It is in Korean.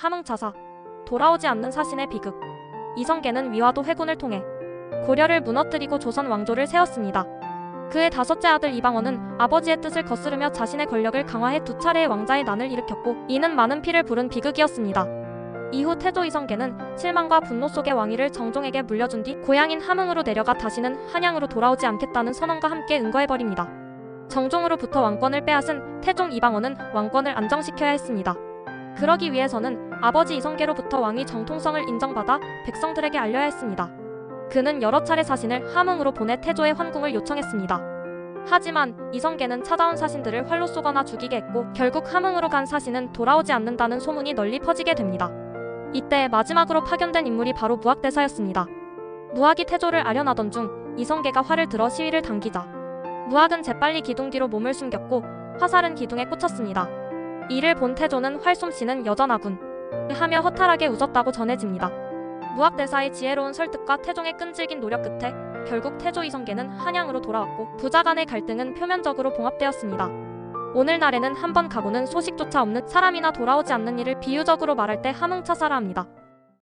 함흥차사 돌아오지 않는 사신의 비극 이성계는 위화도 회군을 통해 고려를 무너뜨리고 조선 왕조를 세웠습니다. 그의 다섯째 아들 이방원은 아버지의 뜻을 거스르며 자신의 권력을 강화해 두 차례의 왕자의 난을 일으켰고 이는 많은 피를 부른 비극이었습니다. 이후 태조 이성계는 실망과 분노 속에 왕위를 정종에게 물려준 뒤 고향인 함흥으로 내려가 다시는 한양으로 돌아오지 않겠다는 선언과 함께 은거해버립니다. 정종으로부터 왕권을 빼앗은 태종 이방원은 왕권을 안정시켜야 했습니다. 그러기 위해서는 아버지 이성계로부터 왕위 정통성을 인정받아 백성들에게 알려야 했습니다. 그는 여러 차례 사신을 함흥으로 보내 태조의 환궁을 요청했습니다. 하지만 이성계는 찾아온 사신들을 활로 쏘거나 죽이게 했고 결국 함흥으로 간 사신은 돌아오지 않는다는 소문이 널리 퍼지게 됩니다. 이때 마지막으로 파견된 인물이 바로 무학대사였습니다. 무학이 태조를 아련하던 중 이성계가 활을 들어 시위를 당기자 무학은 재빨리 기둥 뒤로 몸을 숨겼고 화살은 기둥에 꽂혔습니다. 이를 본 태조는 활솜씨는 여전하군 하며 허탈하게 웃었다고 전해집니다. 무학대사의 지혜로운 설득과 태종의 끈질긴 노력 끝에 결국 태조 이성계는 한양으로 돌아왔고 부자 간의 갈등은 표면적으로 봉합되었습니다. 오늘날에는 한 번 가고는 소식조차 없는 사람이나 돌아오지 않는 일을 비유적으로 말할 때 함흥차사라 합니다.